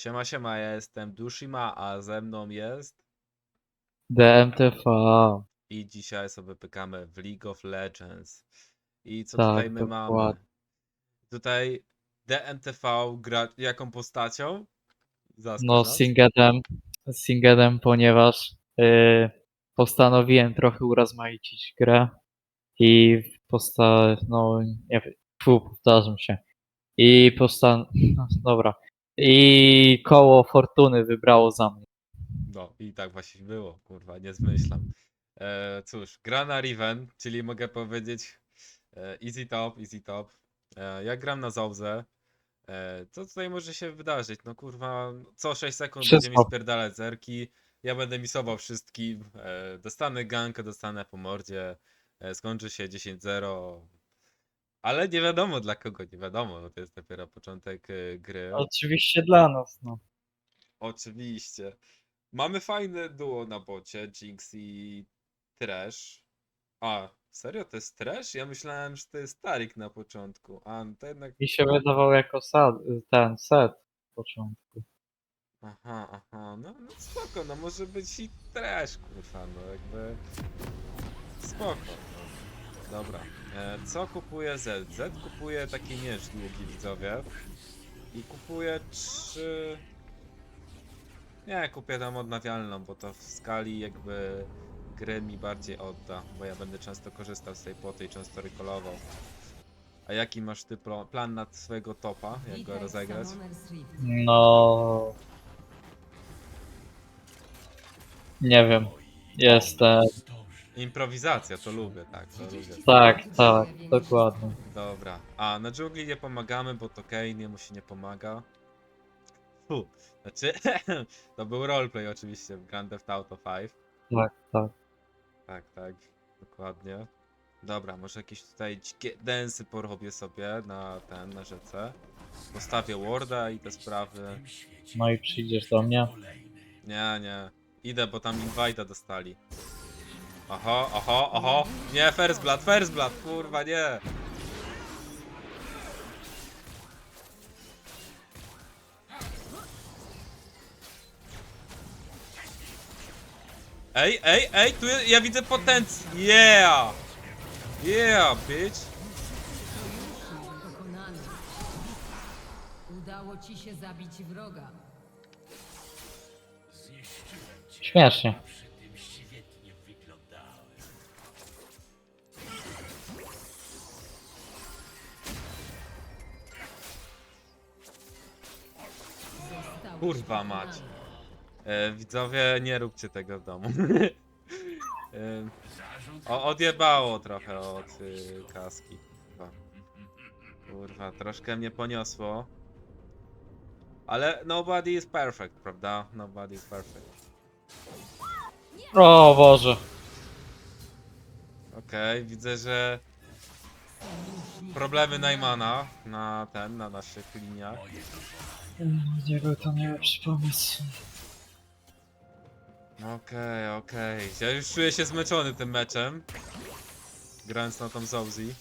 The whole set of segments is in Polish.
Siema, siema, ja jestem Dushima, a ze mną jest DMTV. i dzisiaj sobie pykamy w League of Legends. I co Tak, tutaj my mamy? dokładnie. Tutaj DMTV gra jaką postacią? No. Singedem, Singedem, ponieważ y, postanowiłem trochę urozmaicić grę i posta... no nie wiem, powtarzam się. I postan... no, dobra. I koło fortuny wybrało za mnie. No i tak właśnie było, kurwa, nie zmyślam. E, cóż, gra na Riven, czyli mogę powiedzieć e, easy top, easy top. E, ja gram na Zauze. E, co tutaj może się wydarzyć? No kurwa, co 6 sekund będzie mi Wszystko. spierdalać zerki. Ja będę misował wszystkim. E, dostanę gankę, dostanę po mordzie. E, skończy się 10-0. Ale nie wiadomo dla kogo, nie wiadomo, no to jest dopiero początek e, gry. Oczywiście dla nas, no. Oczywiście. Mamy fajne duo na bocie, Jinx i Trash. A, serio to jest Trash? Ja myślałem, że to jest Tarik na początku. A, no to jednak... Mi się wydawał jako sad, ten set w początku. Aha, aha, no, no spoko, no może być i Trash, kurwa, no jakby... Spoko, no. Dobra. E, co kupuje Z? Z kupuje taki miecz długi, widzowie. I kupuje trzy... Nie, kupię tam odnawialną, bo to w skali jakby gry mi bardziej odda, bo ja będę często korzystał z tej poty i często recallował. A jaki masz ty plan na swojego topa, jak go rozegrać? No. Nie wiem. Jestem. Improwizacja, to lubię, tak, to lubię. Tak, tak, dokładnie. Dobra. A, na dżungli nie pomagamy, bo to Kane, jemu się nie pomaga. Fu, znaczy, to był roleplay oczywiście w Grand Theft Auto 5. Tak, tak. Tak, tak, dokładnie. Dobra, może jakieś tutaj dzikie densy porobię sobie na ten, na rzece. Postawię warda i te sprawy. No i przyjdziesz do mnie. Nie, nie. Idę, bo tam invite'a dostali. Oho, oho, oho. Nie, first blood, first blood, kurwa, nie. Ej, ej, ej, tu je- ja widzę potencjał. Yeah! Yeah, bitch. Pokonany. Udało ci się zabić wroga. Śmiesznie. Kurwa mać. E, widzowie, nie róbcie tego w domu. e, o, odjebało trochę od y, kaski. Kurwa. Kurwa, troszkę mnie poniosło. Ale nobody is perfect, prawda? Nobody is perfect. O Boże. Okej, widzę, że problemy Najmana na ten, na naszych liniach. Był to najlepszy pomysł. Okej, okej. Ja już czuję się zmęczony tym meczem. Grając na tą Zouzi.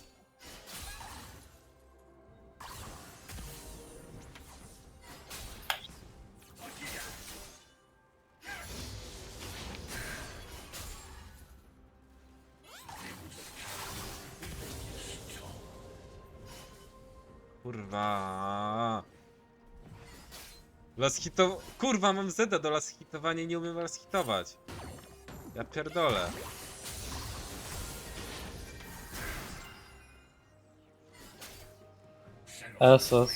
Kurwa. Las hito... Kurwa, mam zeda do las hitowania i nie umiem las hitować. Ja pierdolę. Esos.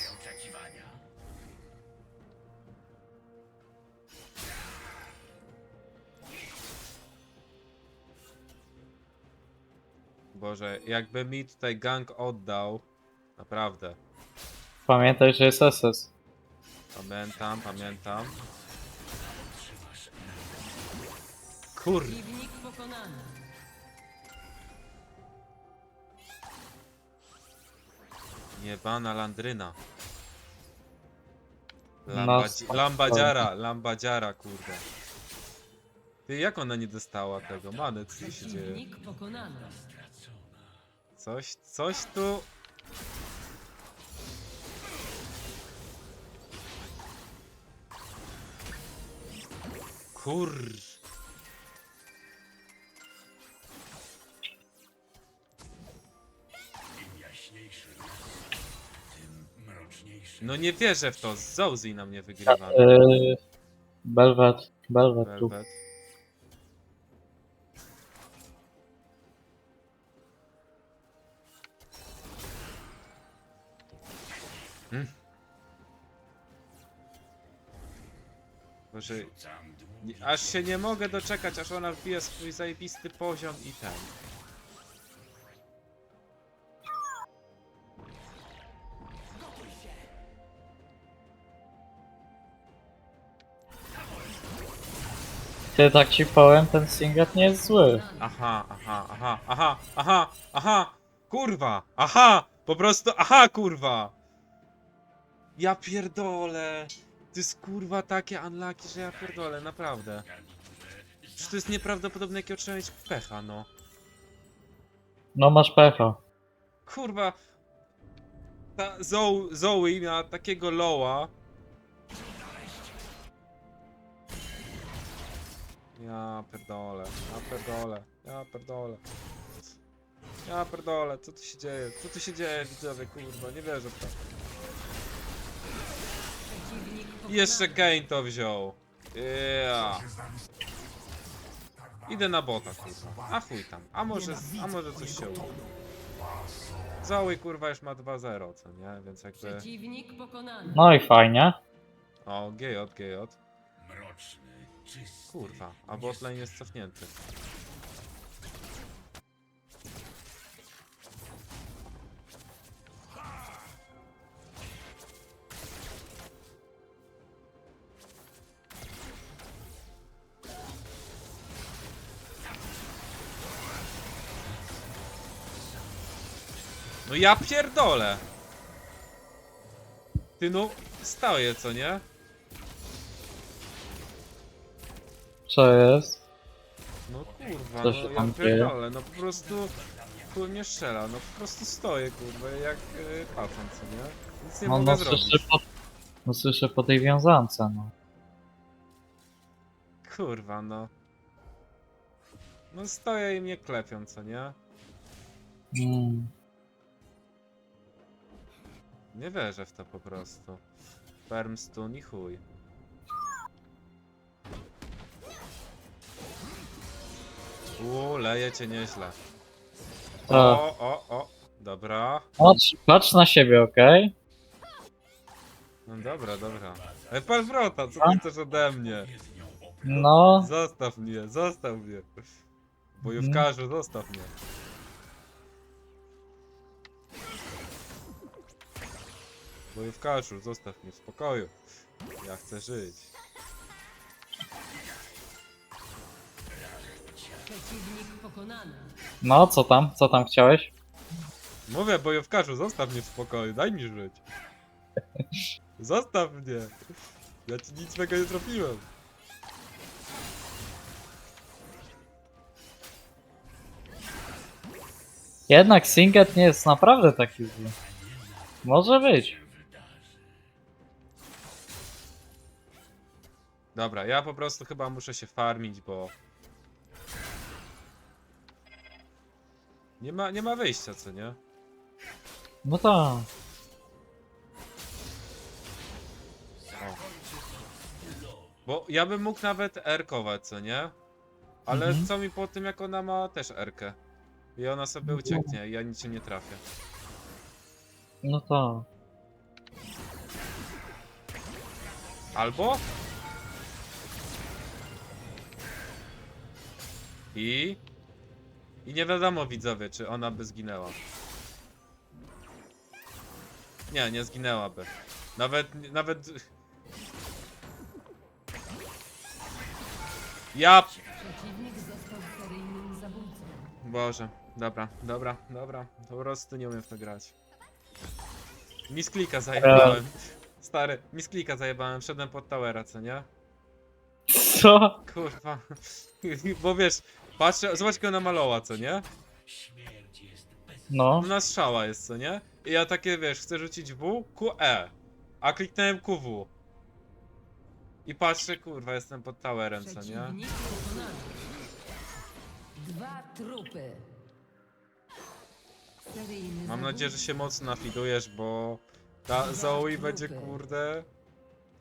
Boże, jakby mi tutaj gang oddał. Naprawdę. Pamiętaj, że jest SS. Pamiętam, pamiętam. Kur... Przeciwnik pokonany. Jebana landryna. No, Lambadzi... Lambadziara, lambadziara, kurde. Ty, jak ona nie dostała tego? Many, co się dzieje? Przeciwnik pokonany. Coś, coś tu... Kur... No nie wierzę w to, Zouzi na mnie wygrywa. Belvet, Belvet tu. Velvet. Hmm. Boże, nie, aż się nie mogę doczekać, aż ona wbije swój zajebisty poziom i ten. Ty tak ci powiem, ten Singet nie jest zły. Aha, aha, aha, aha, aha, aha, kurwa, aha, po prostu, aha, kurwa. Ja pierdolę. To jest kurwa takie unlucky, że ja pierdolę, naprawdę. Przecież to jest nieprawdopodobne, jakiego trzeba mieć pecha, no. No masz pecha. Kurwa. Ta Zoe, Zoe miała takiego loła. Ja pierdolę, ja pierdolę, ja pierdolę. Ja pierdolę, co tu się dzieje? Co tu się dzieje, widzowie, kurwa, nie wierzę w to. Jeszcze Kane to wziął. Yeah. Idę na bota, kurwa. A chuj tam. A może, a może coś się uda. Zoe, kurwa, już ma 2-0, co nie? Więc jakby... Przeciwnik pokonany. No i fajnie. O, GJ, GJ. Kurwa, a botlane jest cofnięty. No ja pierdolę! Ty no, stoję, co nie? Co jest? No kurwa, Co no ja tam dzieje? pierdolę, no po prostu chuj mnie strzela, no po prostu stoję kurwa, jak yy, co nie? Nic nie No, mogę no zrobić. słyszę po, no słyszę po tej wiązance, no. Kurwa, no. No stoję i mnie klepią, co nie? Mm. Nie wierzę w to po prostu. Permstun i chuj. Uuu, leje cię nieźle. O, o, o, dobra. Patrz, patrz na siebie, okej? No dobra, dobra. Ej, pan wrota, co ty chcesz ode mnie? No, Zostaw mnie, zostaw mnie. Bojówkarzu, zostaw mnie. Bojówkarzu, zostaw mnie w spokoju. Ja chcę żyć. Przeciwnik pokonany. no, co tam? Co tam chciałeś? Mówię, bojówkarzu, zostaw mnie w spokoju, daj mi żyć. Zostaw mnie. Ja ci nic złego nie zrobiłem. Jednak Singet nie jest naprawdę taki zły. Może być. Dobra, ja po prostu chyba muszę się farmić, bo... Nie ma, nie ma wyjścia, co nie? No tak. O. Bo ja bym mógł nawet erkować, co nie? Ale Mhm. co mi po tym, jak ona ma też erkę? I ona sobie ucieknie i ja niczym nie trafię. No tak. Albo... I... I nie wiadomo widzowie, czy ona by zginęła. Nie, nie zginęłaby. Nawet, nawet... Ja. Boże, dobra, dobra, dobra. Po prostu nie umiem w to grać. Misklika zajebałem. Stary, misklika zajebałem, wszedłem pod towera, co nie? Co? Kurwa. Bo wiesz, patrzę, zobacz jak ona maloła, co nie? No. Na strzała jest, co nie? I ja takie, wiesz, chcę rzucić W, Q, E. A kliknąłem QW. I patrzę, kurwa, jestem pod towerem, co nie? Przeciwnik pokonany. Dwa trupy. Seryjny Mam nadzieję, że się mocno nafidujesz, bo ta Zoe będzie, kurde...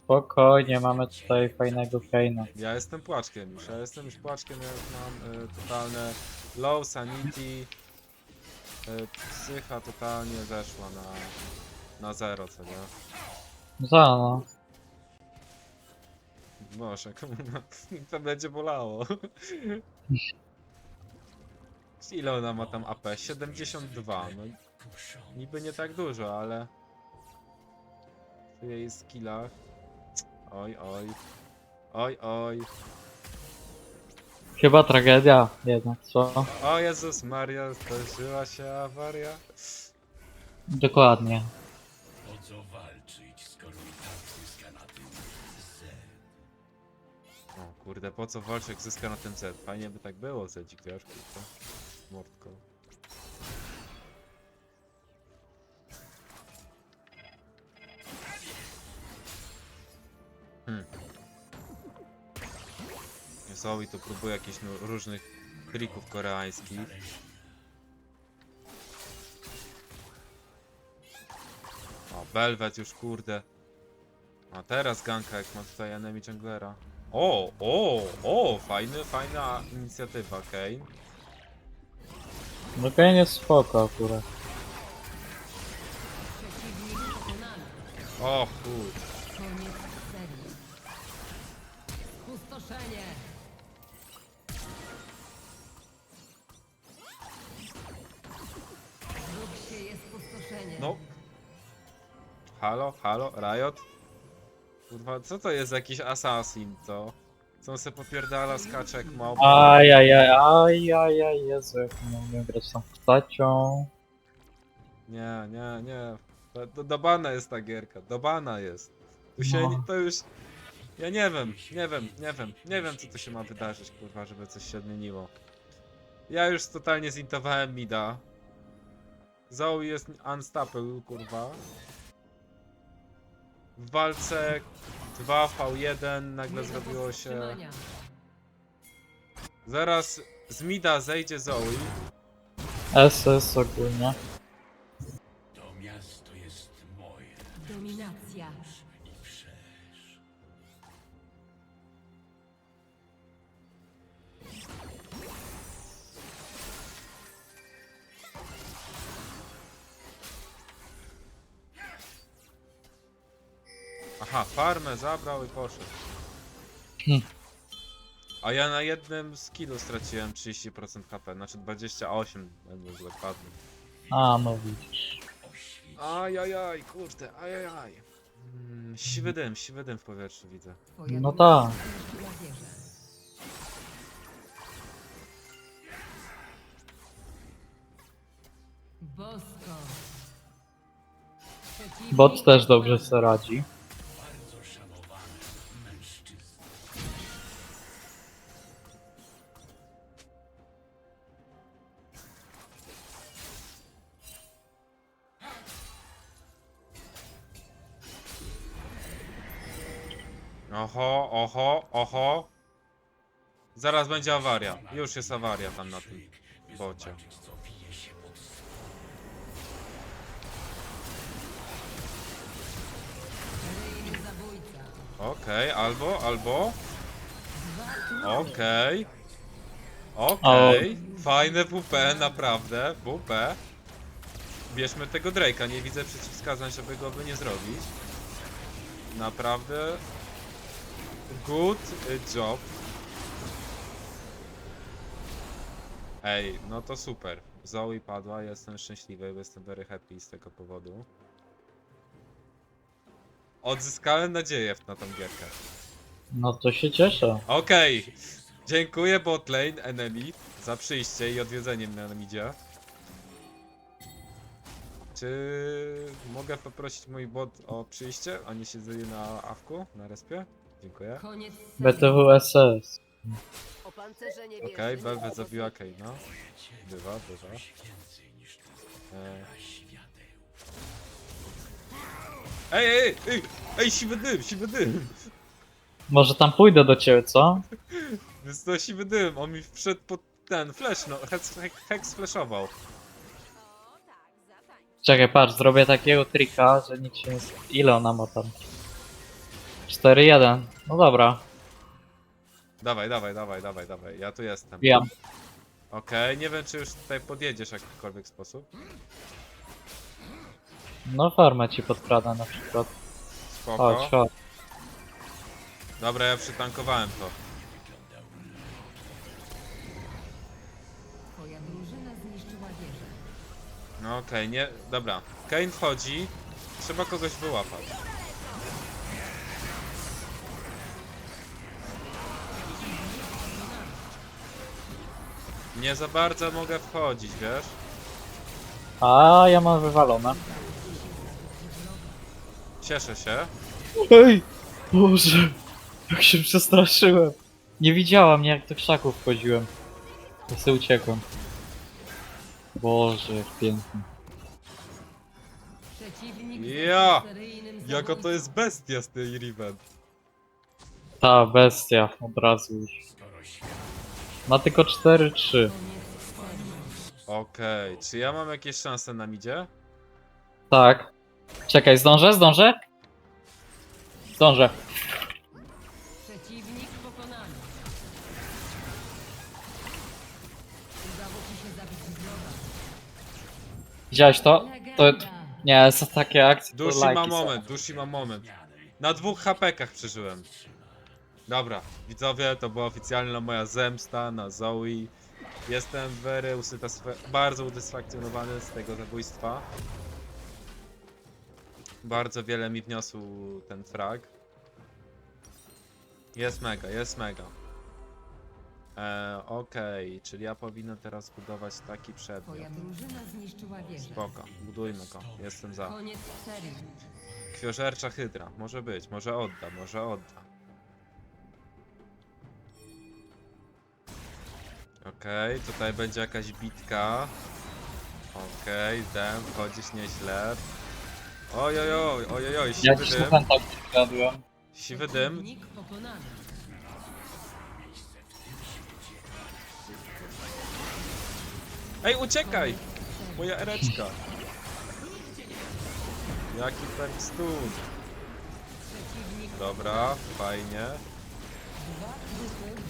Spokojnie, mamy tutaj fajnego Kane'a. Ja jestem płaczkiem już, ja jestem już płaczkiem, ja już mam y, totalne low sanity. Y, psycha totalnie zeszła na, na zero, co nie? Za no. Boże, komu to będzie bolało. Ile ona ma tam AP? 72, no niby nie tak dużo, ale w jej skillach... Oj, oj. Oj, oj. Chyba tragedia jednak, co? O Jezus Maria, zdarzyła się awaria. Dokładnie. Po co walczyć, skoro i tak zyska na tym Z? O kurde, po co Wolczek zyska na tym Z? Fajnie by tak było, Zedzik, wiesz, kurde. Mordko. Zoe tu próbuje jakichś no, różnych trików koreańskich. O, Belvet już kurde. A teraz ganka jak ma tutaj enemy junglera. O, o, o, fajny, fajna inicjatywa, Kane. No Kane jest spoko akurat. O chuj. Koniec serii. Pustoszenie. Halo, Riot? Kurwa, co to jest jakiś assassin, to? Co on se popierdala, skacze jak małpa? Ajajaj, ajajaj, Jezu, jak nie umiem grać tą postacią. Nie, nie, nie. To, to do bana jest ta gierka, do bana jest. Tu się, No. to już... Ja nie wiem, nie wiem, nie wiem, nie wiem co tu się ma wydarzyć, kurwa, żeby coś się odmieniło. Ja już totalnie zintowałem Mida. Zoe jest unstoppable, kurwa. W walce 2v1 nagle zrobiło się... Zaraz z Mida zejdzie Zoe. SS ogólnie. Aha, farmę zabrał i poszedł. Hmm. A ja na jednym skillu straciłem 30% HP, znaczy 28, będę dokładny. A, no widzisz. Ajajaj, kurde, ajajaj. Mm, siwy dym, siwy dym w powietrzu widzę. No tak. Przeciwnik Bot też dobrze sobie radzi. Oho, oho. Zaraz będzie awaria. Już jest awaria tam na tym bocie. Okej, albo, albo. Dwa trupy. Okej. Okej. Fajne WP, naprawdę. WP. Bierzmy tego Drake'a, nie widzę przeciwwskazań, żeby go by nie zrobić. Naprawdę. Good job. Ej, no to super. Zoe padła, jestem szczęśliwy, bo jestem very happy z tego powodu. Odzyskałem nadzieję na tą gierkę. No to się cieszę. Okej. Dziękuję botlane enemy za przyjście i odwiedzenie mnie na midzie. Czy mogę poprosić mój bot o przyjście, a nie siedzenie na awku, na respie? Dziękuję. Koniec serii. BTW SS. Opancerzenie Okej, wieży. Belvet zabiła Kane'a. Bywa, bywa. E. Ej, ej, ej, ej, siwy dym, siwy dym! Może tam pójdę do ciebie, co? Wysnosiwy dym, on mi wszedł pod ten flash, no, hex, hex, hex flashował. Czekaj, patrz, zrobię takiego trika, że nikt się nie... Ile ona ma tam? 4-1. No dobra, Dawaj, dawaj, dawaj, dawaj, dawaj, ja tu jestem. wiem. Okej, nie wiem czy już tutaj podjedziesz w jakikolwiek sposób. No farmę ci podkrada na przykład. Spoko. Chodź, chodź. Dobra, ja przytankowałem to. Twoja drużyna zniszczyła wieżę. No okej, nie, dobra. Kane wchodzi, trzeba kogoś wyłapać. Nie za bardzo mogę wchodzić, wiesz? A ja mam wywalone. Cieszę się. Ej! Boże! Jak się przestraszyłem. Nie widziałam, nie jak do krzaków wchodziłem. To sobie uciekłem. Boże, jak pięknie. Przeciwnik Ja! seryjnym Jaka to jest bestia z tej Riven. Ta bestia, od razu już. Ma tylko 4-3. Koniec serii. Okej, czy ja mam jakieś szanse na midzie? Tak. Czekaj, zdążę? Zdążę? Zdążę. Przeciwnik pokonany. Udało ci się zabić wroga. Widziałeś to? To... Legenda. Nie, są takie akcje, to Dusi lajki ma są. moment, Dusi ma moment. Na dwóch HP-kach przeżyłem. Dobra, widzowie, to była oficjalna moja zemsta na Zoe. Jestem very bardzo udysfakcjonowany z tego zabójstwa. Bardzo wiele mi wniósł ten frag. Jest mega, jest mega. E, Okej, czyli ja powinien teraz budować taki przedmiot. Twoja drużyna zniszczyła wieżę. Spoko, budujmy go, jestem za. Koniec serii. Krwiożercza hydra. Może być, może odda, może odda. Okej, tutaj będzie jakaś bitka. Okej, dem, wchodzisz nieźle. Ojojoj, ojojoj, Ja siwy ci dym, słucham tak siwy dym. Pokonany. Ej, uciekaj! Moja ereczka. Jaki perk stun. Dobra, fajnie. dwa trupy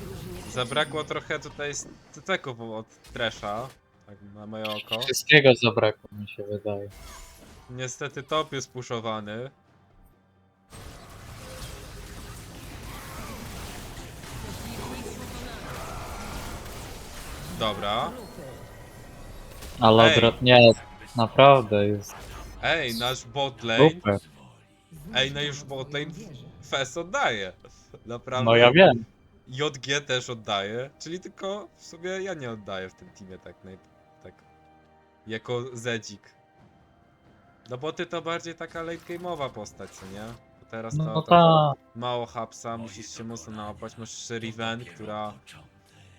Zabrakło trochę tutaj steków od Tresha, tak na moje oko. Wszystkiego zabrakło mi się wydaje. Niestety top jest puszowany. Dobra. Ale Ej. odwrot nie, naprawdę jest Ej, nasz botlane. super. Ej, no już botlane Wieżę. Fes oddaje. Naprawdę. No ja wiem. JG też oddaje. Czyli tylko w sumie ja nie oddaję w tym teamie tak naj... tak. Jako Zedzik. No bo ty to bardziej taka late game'owa postać, co nie? Bo teraz to, No to ta. mało hapsa, musisz się mocno nałapać. Masz jeszcze Riven, która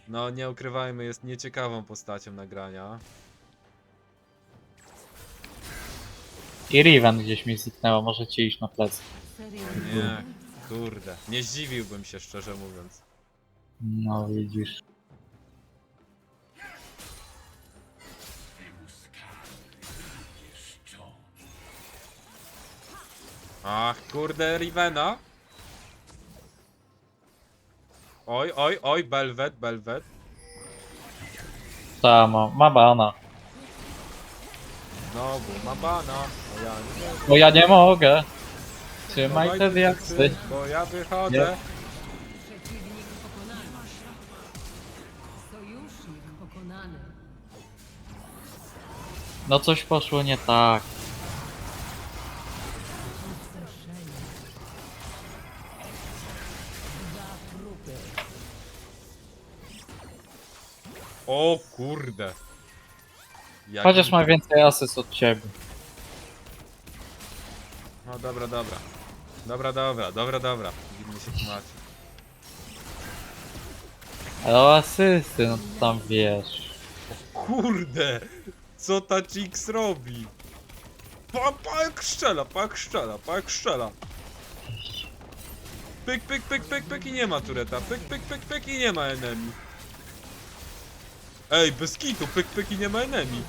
no nie ukrywajmy jest nieciekawą postacią nagrania. I Riven gdzieś mi zniknęła, możecie iść na plecy. Nie, kurde. Nie zdziwiłbym się szczerze mówiąc. No widzisz. Ach, kurde, Rivena. Oj, oj, oj, Belvet, Belvet. Ta ma, ma bana. Znowu, ma bana. O ja nie Bo ja nie mogę. Trzymaj te tu, diaksy. Bo ja wychodzę. No coś poszło nie tak. O kurde. Jaki- Chociaż ma więcej asyst od ciebie. No dobra, dobra. Dobra, dobra, dobra, dobra. Widzimy się tłumaczyć. Ale o asysty, no to tam wiesz. Kurde! Co ta Jinx robi? Pa, pa jak szczela, pa jak szczela, pa jak szczela. Pyk, pyk, pyk, pyk, pyk i nie ma tureta. Pyk, pyk, pyk, pyk i nie ma enemy. Ej, bez kitu, pyk, pyk i nie ma enemy.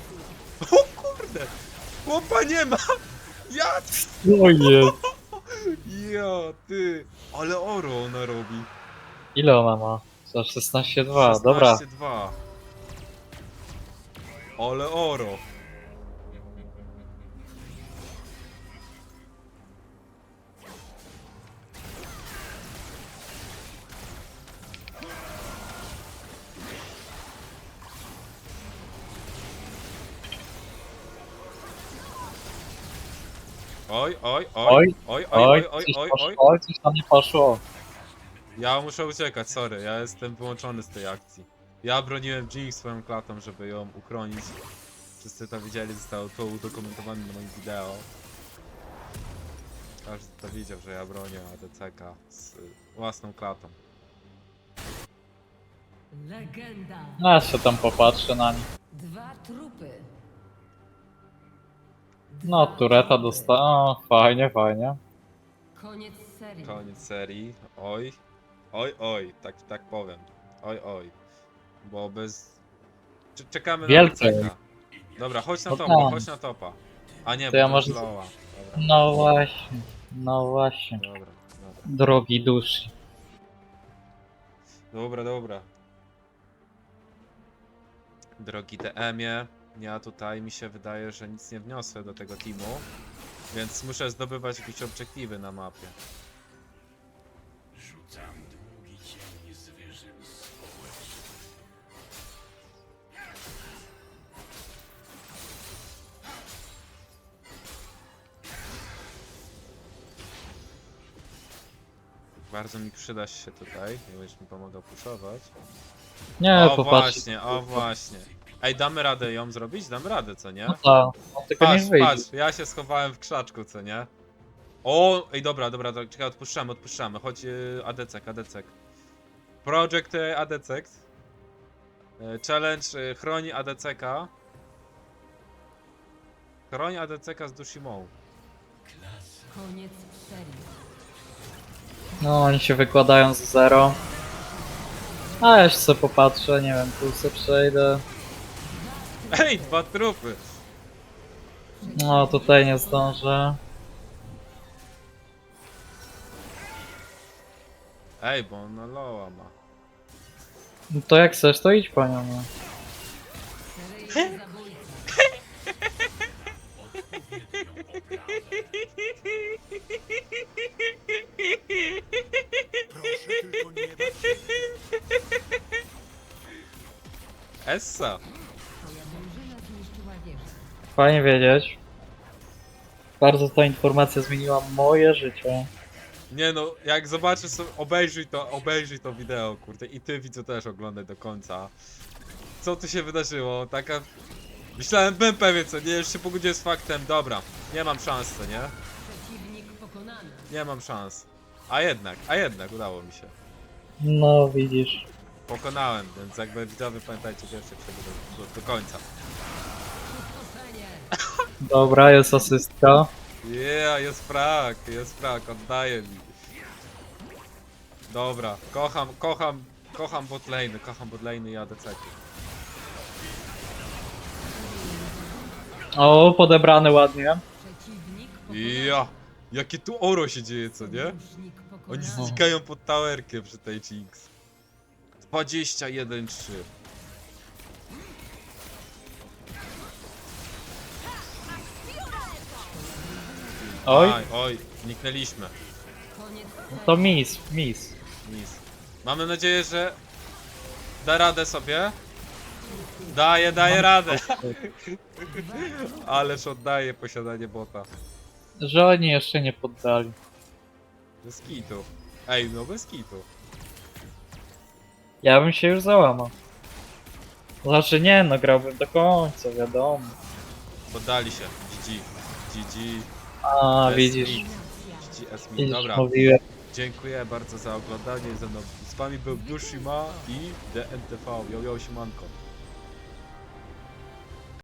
O kurde! Chłopa nie ma! Ja! O jest. Ja, ty! Ale oro ona robi. Ile ona ma? Za 16,2, dobra. 16,2. Ale oro. Oj, oj, oj, Oj, oj, oj, Oj, oj, coś oj, oj, poszło, oj. oj, coś tam nie poszło. Ja muszę uciekać, sorry, ja jestem wyłączony z tej akcji. Ja broniłem Jinx swoją klatą, żeby ją uchronić. Wszyscy to widzieli, zostało to udokumentowane na moim wideo. Każdy to widział, że ja bronię ADCK z y, własną klatą. Legenda. No ja się tam popatrzę na nich. Dwa trupy. No, tureta dostała. Fajnie, fajnie. Koniec serii. Koniec serii. Oj. Oj, oj, tak, tak powiem. Oj, oj. Bo bez... Cze- Czekamy Wielce. na ADCK. Dobra, chodź na No topa, chodź na topa. A nie, To bo ja może- loa. Dobra, No właśnie, no właśnie. dobra, dobra. Drogi duszy. Dobra, dobra. Drogi DM-ie, ja tutaj mi się wydaje, że nic nie wniosę do tego teamu, więc muszę zdobywać jakieś obiektywy na mapie. Bardzo mi przyda się tutaj, nie będziesz mi pomagał puszować. Nie, o popatrz. właśnie, o właśnie. Ej, damy radę ją zrobić? Damy radę, co nie? No tak, no tylko Patrz, nie wyjdzie. patrz, ja się schowałem w krzaczku, co nie? O, ej, dobra, dobra, dobra czekaj, odpuszczamy, odpuszczamy. Chodź, yy, ADCek, ADCek. Project y, ADCek. Y, Challenge y, chroni ADCK. Chroni ADCK z Dushimą. Koniec serii. No, oni się wykładają z zero. A ja sobie popatrzę, nie wiem, tu sobie przejdę. Ej, dwa trupy! No, tutaj nie zdążę. Ej, bo ona loa ma. No to jak chcesz, to idź po nią. No. Seryjny zabójca. Odpowiednią oprawę. Proszę tylko nie bać się. Essa! Twoja drużyna zniszczyła wieżę. Fajnie wiedzieć. Bardzo ta informacja zmieniła moje życie. Nie no, jak zobaczysz sobie, obejrzyj to, obejrzyj to wideo, kurde, i ty widzu też oglądaj do końca. Co tu się wydarzyło? Taka... Myślałem, byłem pewien, co nie, już się pogodziłem z faktem, dobra, nie mam szans, co nie? Przeciwnik pokonany. Nie mam szans. A jednak, a jednak udało mi się. No, widzisz. Pokonałem, więc jakby widzowie pamiętajcie pierwsze przejdę do, do, do końca. Dobra, jest asystka. Yeah, jest frak, jest frak, oddaję mi. Dobra, kocham, kocham, kocham botlane, kocham botlane i ADC. O, podebrany ładnie. Ja, jakie tu oro się dzieje, co nie? Oni pokonany. znikają pod towerkiem przy tej Jinx. 21-3. Oj, Aj, oj, zniknęliśmy. No to miss, miss. Nic. Mamy nadzieję, że da radę sobie. Daje, daje radę. Ależ oddaje posiadanie bota. Że oni jeszcze nie poddali. Bez kitu. Ej, no bez kitu. Ja bym się już załamał. Znaczy nie, no grałbym do końca, wiadomo. Poddali się. GG. GG. A, widzisz. GG. Widzisz, Dobra. mówiłem. Dziękuję bardzo za oglądanie. Ze mną z wami był Dushima i DNTV. Yo, siemanko.